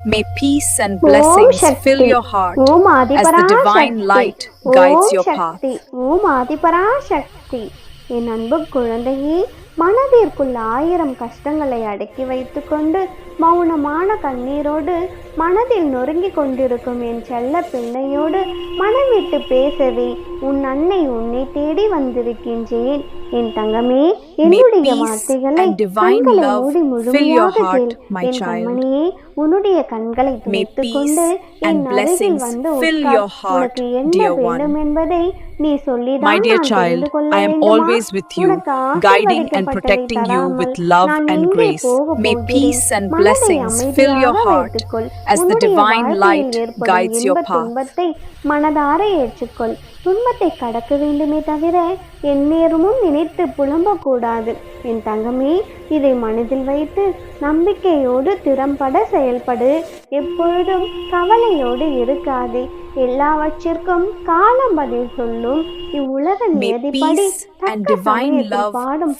May peace and Om blessings Sakthi fill your heart Om as Adipara the divine Sakthi. light guides Om your path. Shakti Om Adipara சக்தி என் அன்பு குழந்தையே மனதிற்குள் ஆயிரம் கஷ்டங்களை அடக்கி வைத்துக்கொண்டு மௌனமான கண்ணீரோடு மனதில் நொறுங்கிக் கொண்டிருக்கும் என் செல்ல பிள்ளையோடு மனம் விட்டு பேசவே உன் அன்னை உன்னை தேடி வந்திருக்கின்றேன் என் தங்கமே என்னுடைய வார்த்தைகளை கண்களை மூடி முழுமையாக கேள் என். கண்மணியே உன்னுடைய கண்களை May துடைத்துக் கொண்டு என் அருகில் வந்து உனக்கு என்ன. வேண்டும் என்பதை நீ சொல்லிதான் நான் தெரிந்து கொள்ள வேண்டுமா? உனக்கு guiding and ஆசீர்வதிக்கப்பட்டதை protecting you தராமல் with love நான் and எங்கே grace. போகப் May போகிறேன்? peace and மனதை blessings fill your அமைதியாக heart வைத்துக்கொள். as the உன்னுடைய divine வாழ்க்கையில் light ஏற்படும் guides your இன்பத் path. துன்பத்தை மனதார ஏற்றுக்கொள் துன்பத்தை கடக்க வேண்டுமே தவிர எந்நேரமும் நினைத்து புலம்பக்கூடாது. என் தங்கமே இதை மனதில் வைத்து நம்பிக்கையோடு திறம்பட செயல்படு. எப்பொழுதும் கவலையோடு இருக்காதே. எல்லாவற்றிற்கும் காலம் பதில் சொல்லும். இவ்வுலக நியதிப்படி பாடம்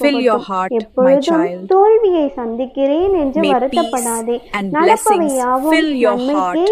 எப்பொழுதும். தோல்வியை சந்திக்கிறேன் என்று வருத்தப்படாதே. நடப்பவை யாவும்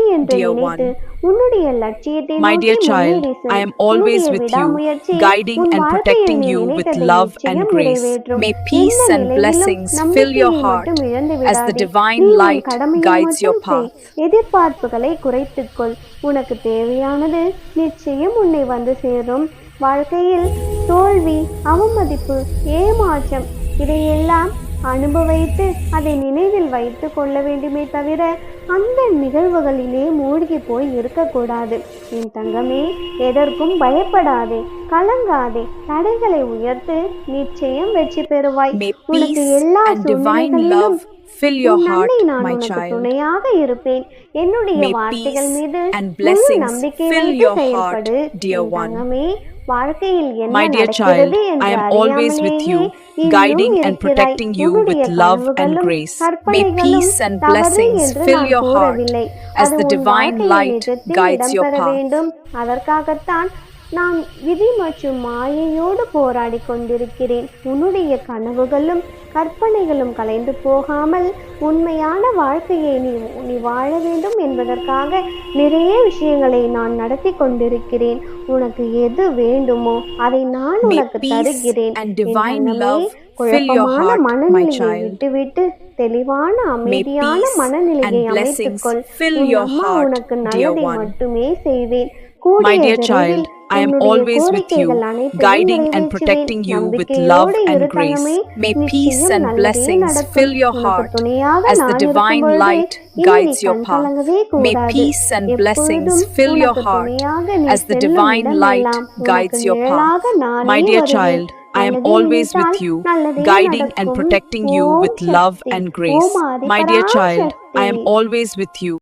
என்று நினைத்து My நோக்கி dear child, முன்னேறி செல். I am always உன்னுடைய with you, விடாமுயற்சி guiding உன் and வாழ்க்கையில் protecting நீ you with நினைத்ததை love and நிச்சயம் grace. நிறைவேற்றும். May peace எந்த and நிலையிலும் blessings fill your நம்பிக்கையை heart மட்டும் இழந்து as the விடாதே. divine நீ உன் light கடமையை guides your மட்டும் செய். path. எதிர்பார்ப்புகளை குறைத்துக்கொள் உனக்கு தேவையானது நிச்சயம் உன்னை வந்து சேரும் வாழ்க்கையில் தோல்வி அவமதிப்பு ஏமாற்றம் இதையெல்லாம் அனுபவித்து அதை நினைவில் வைத்து கொள்ள வேண்டுமே தவிர அந்த நிகழ்வுகளிலே மூழ்கி போய் இருக்கக்கூடாது என் தங்கமே எதற்கும் பயப்படாதே கலங்காதே தடைகளை உயர்த்து நிச்சயம் வெற்றி பெறுவாய் உனக்கு எல்லா சூழ்நிலைகளிலும் fill your heart, my child. துணையாக இருப்பேன் என்னுடைய வார்த்தைகள் மீது நம்பிக்கை fill your heart, dear one. My dear child, I am always with you, guiding and protecting you with love and grace. May peace and blessings fill your heart as the divine light guides your path. நான் விதி மற்றும் மாயையோடு போராடி கொண்டிருக்கிறேன். உன்னுடைய கனவுகளும் கற்பனைகளும் கலைந்து போகாமல் உண்மையான வாழ்க்கையை நீ நீ வாழ வேண்டும் என்பதற்காக நிறைய விஷயங்களை நான் நடத்தி கொண்டிருக்கிறேன். உனக்கு எது வேண்டுமோ அதை நான் உனக்கு தருகிறேன். குழப்பமான மனநிலையை. விட்டுவிட்டு தெளிவான அமைதியான மனநிலையை அமைத்துக்கொள். உனக்கு நல்லதை. மட்டுமே செய்வேன். கூடிய I am always with you, guiding and protecting you with love and grace. May peace and blessings fill your heart as the divine light guides your path. May peace and blessings fill your heart as the divine light guides your path. My dear child, I am always with you, guiding and protecting you with love and grace. My dear child, I am always with you.